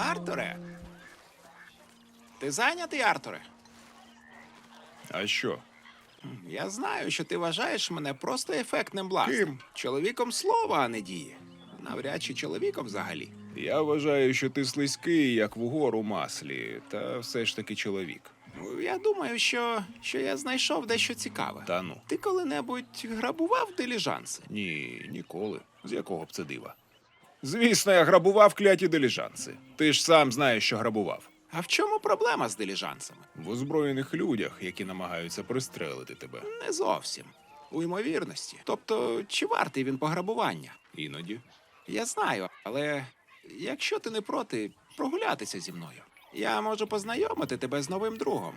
Артуре. Ти зайнятий, Артуре? А що? Я знаю, що ти вважаєш мене просто ефектним блазнем. Ким? Чоловіком слова, а не дії. Навряд чи чоловіком взагалі. Я вважаю, що ти слизький, як вугор у маслі, та все ж таки чоловік. Ну, Я думаю, що, що я знайшов дещо цікаве. Та ну. Ти коли-небудь грабував диліжанси? Ні, ніколи. З якого б це дива? Звісно, я грабував кляті диліжанси. Ти ж сам знаєш, що грабував. А в чому проблема з диліжансами? В озброєних людях, які намагаються пристрелити тебе. Не зовсім. У ймовірності. Тобто, чи вартий він пограбування? Іноді. Я знаю, але якщо ти не проти, прогулятися зі мною. Я можу познайомити тебе з новим другом.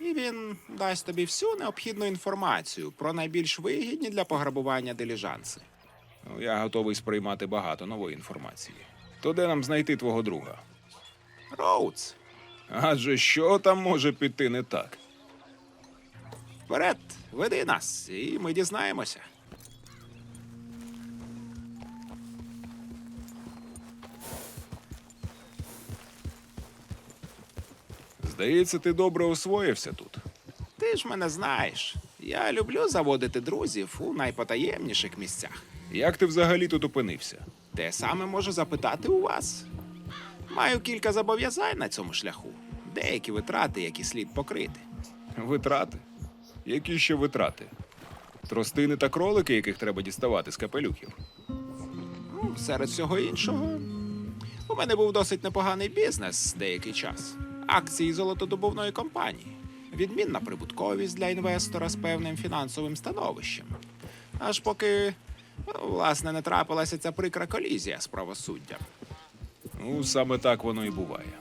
І він дасть тобі всю необхідну інформацію про найбільш вигідні для пограбування диліжанси. Я готовий сприймати багато нової інформації. То де нам знайти твого друга? Роудс, Адже що там може піти не так? вперед, веди нас, і ми дізнаємося. Здається, ти добре освоївся тут. Ти ж мене знаєш. Я люблю заводити друзів у найпотаємніших місцях. Як ти взагалі тут опинився? Те саме можу запитати у вас. Маю кілька зобов'язань на цьому шляху, деякі витрати, які слід покрити. Витрати? Які ще витрати? Тростини та кролики, яких треба діставати з капелюхів. Ну, серед всього іншого, у мене був досить непоганий бізнес деякий час. Акції золотодобувної компанії. Відмінна прибутковість для інвестора з певним фінансовим становищем. Аж поки, власне, не трапилася ця прикра колізія з правосуддям. Ну, саме так воно і буває.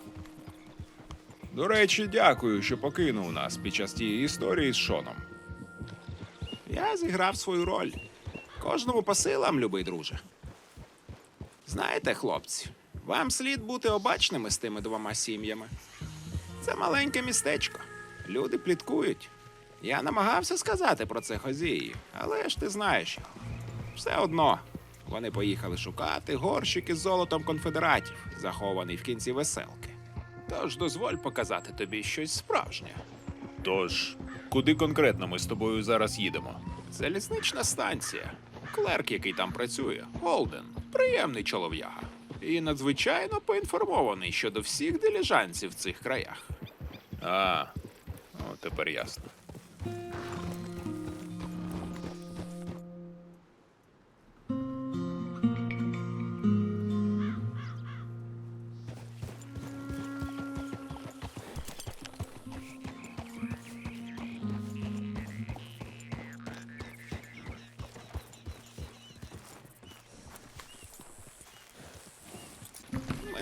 До речі, дякую, що покинув нас під час тієї історії з Шоном. Я зіграв свою роль. Кожному по силам, любий друже. Знаєте, хлопці, вам слід бути обачними з тими двома сім'ями. Це маленьке містечко. Люди пліткують. Я намагався сказати про це Хозії, але ж ти знаєш його. Все одно. Вони поїхали шукати горщик із золотом конфедератів, захований в кінці веселки. Тож дозволь показати тобі щось справжнє. Тож, куди конкретно ми з тобою зараз їдемо? Залізнична станція. Клерк, який там працює, Голден, приємний чолов'яга. І надзвичайно поінформований щодо всіх диліжанців в цих краях. А, о, тепер ясно.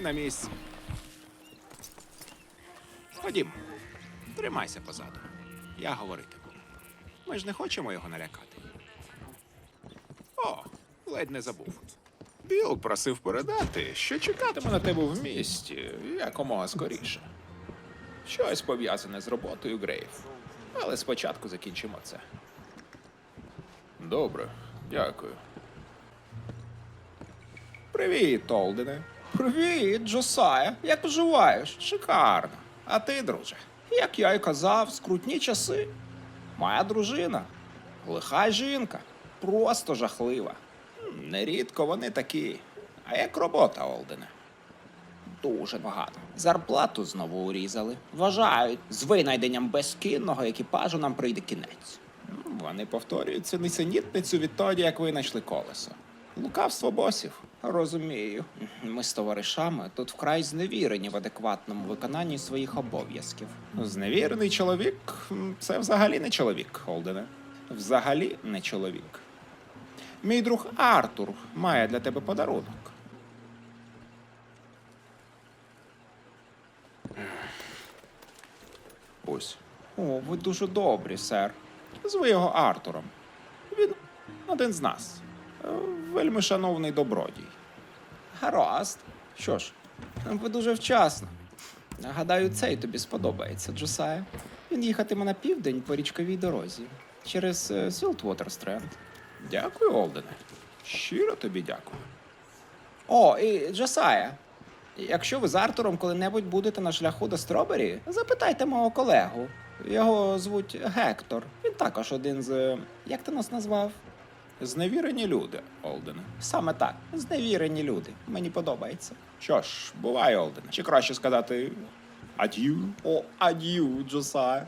На місці. Ходім, тримайся позаду. Я говоритиму. Ми ж не хочемо його налякати. О, ледь не забув. Біл просив передати, що чекатиме на тебе в місті якомога скоріше. Щось пов'язане з роботою Грейв. Але спочатку закінчимо це. Добре, дякую. Привіт, Толдене. Привіт, Джосая. Як поживаєш? Шикарно. А ти, друже? Як я й казав, скрутні часи. Моя дружина. Лиха жінка. Просто жахлива. Нерідко вони такі. А як робота, Олдене? Дуже багато. Зарплату знову урізали. Вважають, з винайденням безкінного екіпажу нам прийде кінець. Вони повторюють цю несенітницю відтоді, як винайшли колесо. Лукавство босів. Розумію. Ми з товаришами тут вкрай зневірені в адекватному виконанні своїх обов'язків. Зневірений чоловік це взагалі не чоловік, Холдене. Взагалі не чоловік. Мій друг Артур має для тебе подарунок. Ось. О, ви дуже добрі, сер. Зви його Артуром. Він один з нас. Е, Вельми шановний добродій. Гаразд. Що ж, ви дуже вчасно. Гадаю, цей тобі сподобається, Джосая. Він їхатиме на південь по річковій дорозі через Сілтвотер Стренд. Дякую, Олдене. Щиро тобі дякую. О, і Джосая. Якщо ви з Артуром коли-небудь будете на шляху до Стробері, запитайте мого колегу. Його звуть Гектор. Він також один з. Як ти нас назвав? Зневірені люди, Олдене. Саме так, зневірені люди. Мені подобається. Що ж, бувай, Олдене. Чи краще сказати ад'ю? О, ад'ю, Джосая.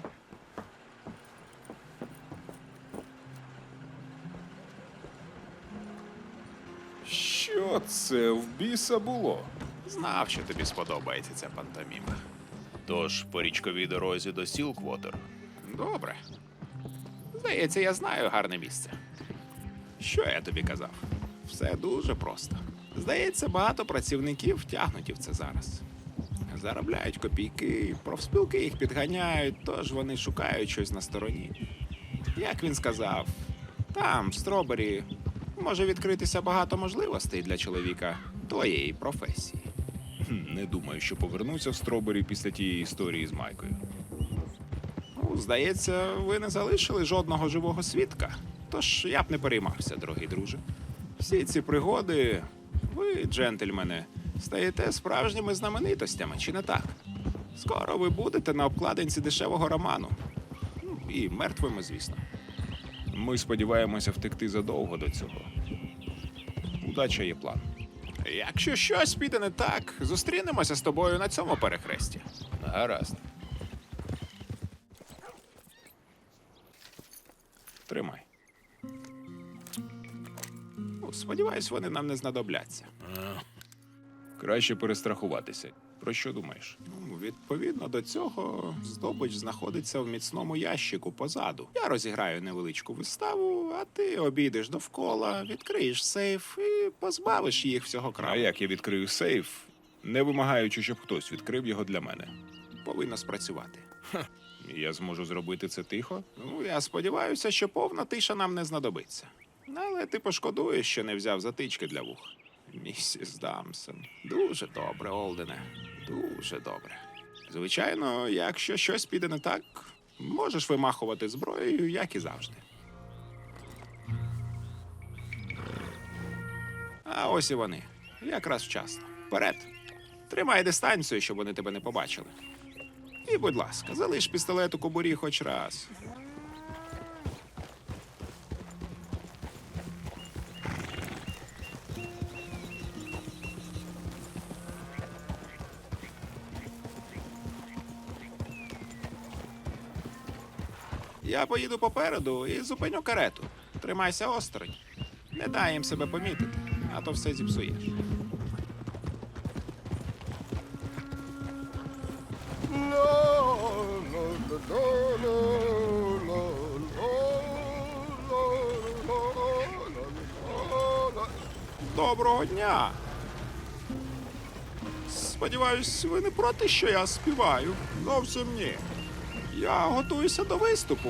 Що це в біса було? Знав, що тобі сподобається ця пантоміма. Тож по річковій дорозі до Сілквотер. Добре. Здається, я знаю гарне місце. Що я тобі казав? Все дуже просто. Здається, багато працівників втягнуті в це зараз. Заробляють копійки, профспілки їх підганяють, тож вони шукають щось на стороні. Як він сказав, там, в Стробері, може відкритися багато можливостей для чоловіка твоєї професії. Не думаю, що повернуся в Стробері після тієї історії з Майкою. Ну, здається, ви не залишили жодного живого свідка. Тож я б не переймався, дорогий друже. Всі ці пригоди, ви, джентльмени, стаєте справжніми знаменитостями, чи не так? Скоро ви будете на обкладинці дешевого роману. Ну, І мертвими, звісно. Ми сподіваємося втекти задовго до цього. Удача є план. Якщо щось піде не так, зустрінемося з тобою на цьому перехресті. Гаразд. Сподіваюсь, вони нам не знадобляться. Краще перестрахуватися. Про що думаєш? Ну, відповідно до цього, здобич знаходиться в міцному ящику позаду. Я розіграю невеличку виставу, а ти обійдеш довкола, відкриєш сейф і позбавиш їх всього краю. А як я відкрию сейф, не вимагаючи, щоб хтось відкрив його для мене? Повинно спрацювати. Я зможу зробити це тихо. Ну, я сподіваюся, що повна тиша нам не знадобиться. Але ти пошкодуєш, що не взяв затички для вух. Місіс Дамсон. Дуже добре, Олдене. Дуже добре. Звичайно, якщо щось піде не так, можеш вимахувати зброєю, як і завжди. А ось і вони. Якраз вчасно. Вперед. Тримай дистанцію, щоб вони тебе не побачили. І, будь ласка, залиш пістолет у кобурі хоч раз. Я поїду попереду і зупиню карету. Тримайся осторонь. Не дай їм себе помітити, а то все зіпсуєш. Доброго дня. Сподіваюсь, ви не проти, що я співаю? Зовсім ні. Я готуюся до виступу.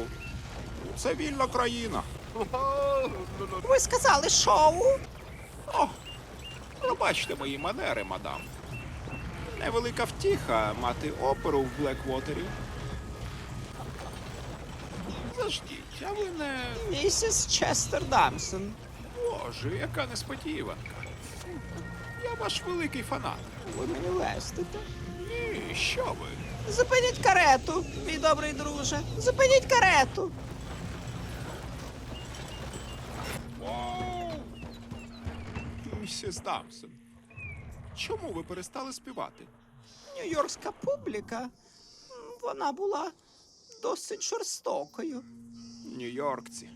Це вільна країна. Ви сказали шоу? О, пробачте мої манери, мадам. Невелика втіха мати оперу в Блеквотері. Заждіть, а ви не. Місіс Честер Дамсон. Боже, яка несподіванка. Я ваш великий фанат. Ви мені лестите. Ні, що ви? Зупиніть карету, мій добрий друже. Зупиніть карету. Місіс Дамсон. Чому ви перестали співати? Нью-Йоркська публіка. м, Вона була досить жорстокою. Нью-Йоркці.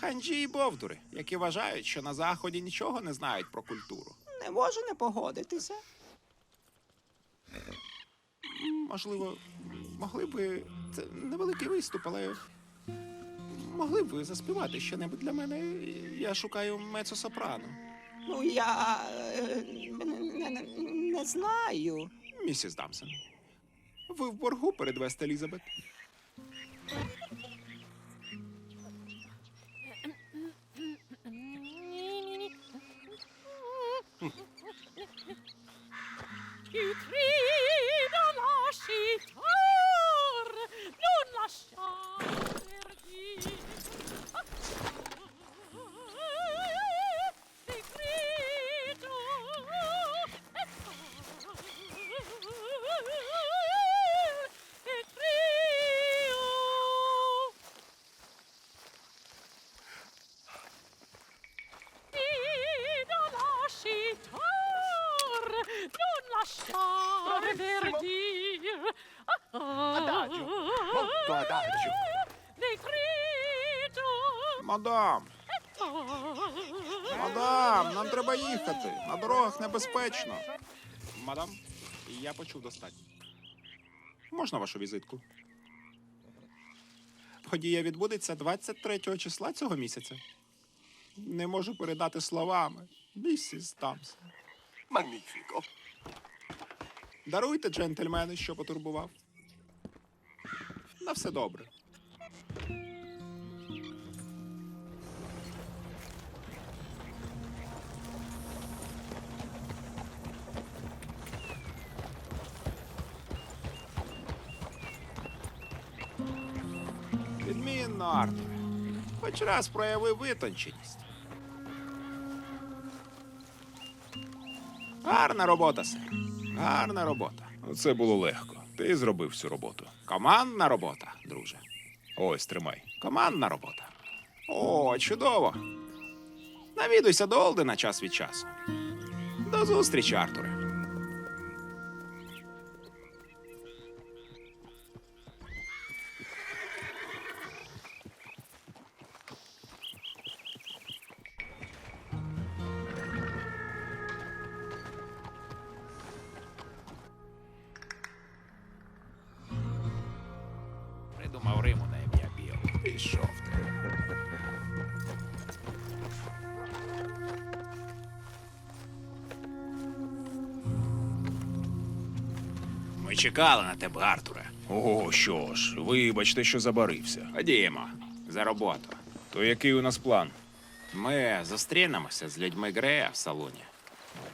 Ханджі і бовдури, які вважають, що на заході нічого не знають про культуру. Не можу не погодитися. Можливо, могли б. Це невеликий виступ, але. Могли б ви заспівати щонебудь для мене? Я шукаю мецо-сопрано. Ну, я е, не, не, не знаю. Місіс Дамсон. Ви в боргу перед Вест Елізабет? Ti adagio. Decreto. Мадам, мадам, нам треба їхати. На дорогах небезпечно. Мадам, я почув достатньо. Можна вашу візитку? Подія відбудеться 23 числа цього місяця. Не можу передати словами. Місіс Тамс. Magnifico. Даруйте, джентльмени, що потурбував. На все добре. Відмінно, Артуре. Хоч раз проявив витонченість. Гарна робота, сер. Гарна робота. Це було легко. Ти зробив всю роботу. Командна робота, друже. Ось тримай. Командна робота. О, чудово. Навідуйся до Олдена час від часу. До зустрічі, Артуре. Придумав Риму на ім'я Біл. Пішов ти. Ми чекали на тебе, Артуре. О, що ж, вибачте, що забарився. Ходімо за роботу. То який у нас план? Ми зустрінемося з людьми Грея в салоні.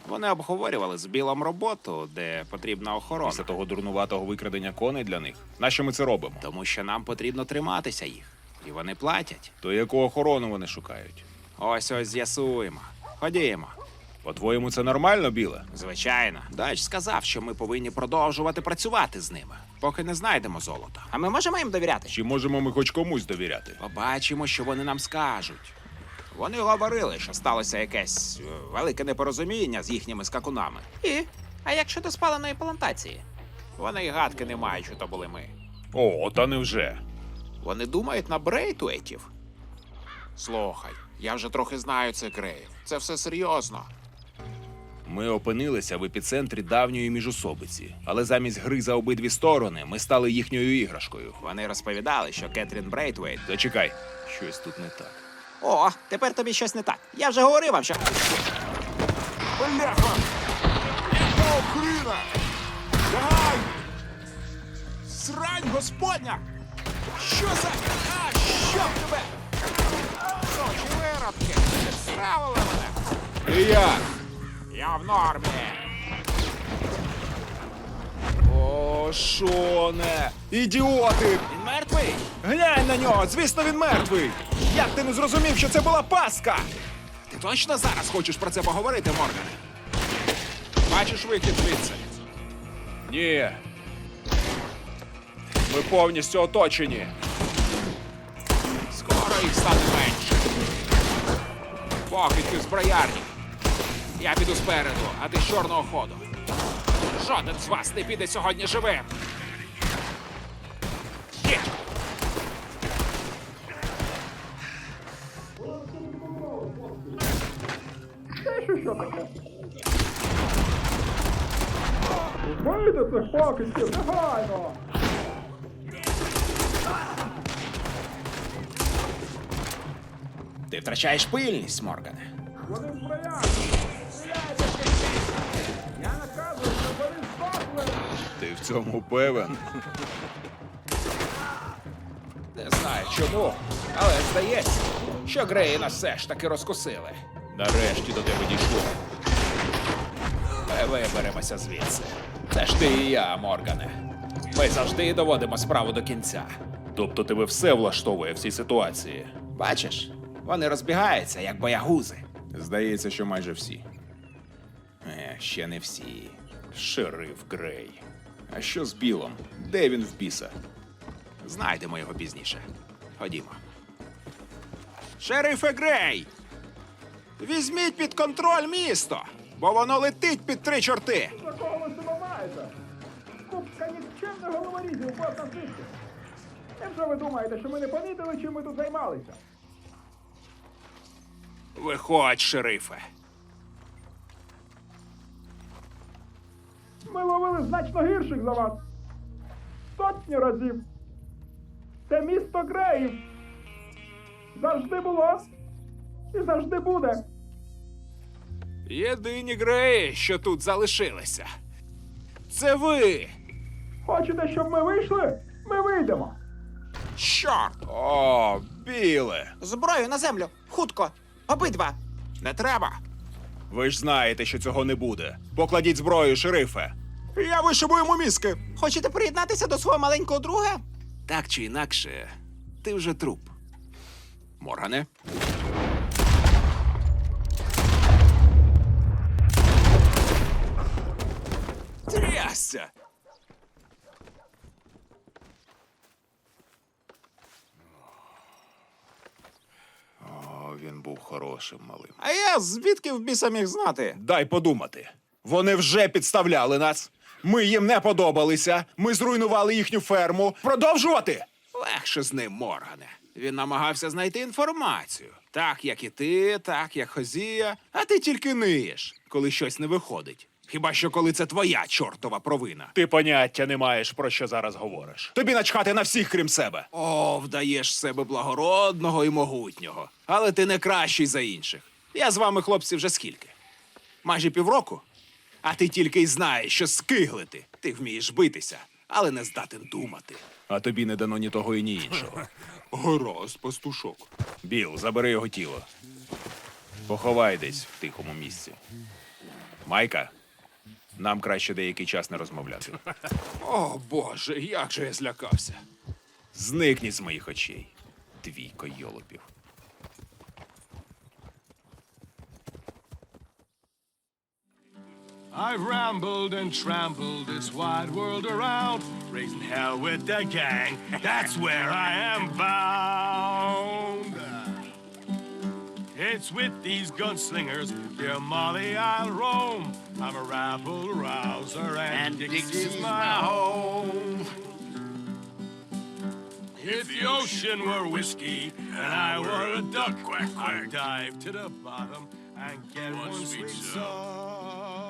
Вони обговорювали з Білом роботу, де потрібна охорона. Після того дурнуватого викрадення коней для них. Нащо ми це робимо? Тому що нам потрібно триматися їх. І вони платять. То яку охорону вони шукають? Ось ось з'ясуємо. Ходімо. По-твоєму, це нормально, біле? Звичайно, Дач сказав, що ми повинні продовжувати працювати з ними, поки не знайдемо золото. А ми можемо їм довіряти? Чи можемо ми хоч комусь довіряти? Побачимо, що вони нам скажуть. Вони говорили, що сталося якесь е, велике непорозуміння з їхніми скакунами. І? А як щодо спаленої плантації? Вони й гадки не мають, що то були ми. О, та невже. Вони думають на Брейтуетів. Слухай, я вже трохи знаю цих греїв. Це все серйозно. Ми опинилися в епіцентрі давньої міжусобиці, але замість гри за обидві сторони ми стали їхньою іграшкою. Вони розповідали, що Кетрін Брейтвейт. Зачекай, щось тут не так. О, тепер тобі щось не так. Я вже говорив вам, що. Бляха! Яка охріна! Лягай! Срань господня! Що за... А, що в тебе? Сочі виродки! Підставили мене! І як? Я в нормі! Шоне! Ідіоти! Він мертвий! Глянь на нього! Звісно, він мертвий! Як ти не зрозумів, що це була паска? Ти точно зараз хочеш про це поговорити, Моргане? Бачиш вихід звідси? Ні. Ми повністю оточені. Скоро їх стане менше. Покидьки зброярні. Я піду спереду, а ти з чорного ходу. Жоден з вас не піде сьогодні живим. Є! Ти втрачаєш пильність, Моргане. Ти в цьому певен? Не знаю чому, але здається, що Греї нас все ж таки розкусили. Нарешті до тебе дійшло. Ми виберемося звідси. Це ж ти і я, Моргане. Ми завжди доводимо справу до кінця. Тобто тебе все влаштовує в цій ситуації. Бачиш, вони розбігаються, як боягузи. Здається, що майже всі. Е, ще не всі. Шериф Грей. А що з Білом? Де він в біса? Знайдемо його пізніше. Ходімо. Шерифе Грей! Візьміть під контроль місто, бо воно летить під три чорти. Такого ви себе маєте? Купка нікчемних говорів, у вас на Невже ви думаєте, що ми не помітили, чим ми тут займалися? Виходь, шерифе. Ми ловили значно гірших за вас. Сотні разів. Це місто Греїв. Завжди було і завжди буде. Єдині греї, що тут залишилися. Це ви. Хочете, щоб ми вийшли? Ми вийдемо. Чорт! О, біле. Зброю на землю! Хутко! Обидва! Не треба. Ви ж знаєте, що цього не буде. Покладіть зброю, шерифе. Я вишибу йому мізки! Хочете приєднатися до свого маленького друга? Так чи інакше, ти вже труп. Моргане. Трясся! О, він був хорошим малим. А я звідки в біса міг знати? Дай подумати. Вони вже підставляли нас. Ми їм не подобалися. Ми зруйнували їхню ферму. Продовжувати? Легше з ним, Моргане. Він намагався знайти інформацію. Так, як і ти, так, як Хозія, а ти тільки ниєш, коли щось не виходить. Хіба що коли це твоя чортова провина. Ти поняття не маєш, про що зараз говориш. Тобі начхати на всіх, крім себе. О, вдаєш себе благородного і могутнього. Але ти не кращий за інших. Я з вами, хлопці, вже скільки? Майже півроку? А ти тільки й знаєш, що скиглити. Ти вмієш битися, але не здатен думати. А тобі не дано ні того і ні іншого. Гаразд, пастушок. Біл, забери його тіло. Поховай десь в тихому місці. Майка, нам краще деякий час не розмовляти. О, Боже, як же я злякався. Зникніть з моїх очей. Двійко йолопів. I've rambled and trampled this wide world around, raising hell with the gang. That's where I am bound. It's with these gunslingers, dear Molly, I'll roam. I'm a rabble rouser, and, Dixie's my home. If the ocean were whiskey and I were a duck, I'd dive to the bottom and get one sweet song.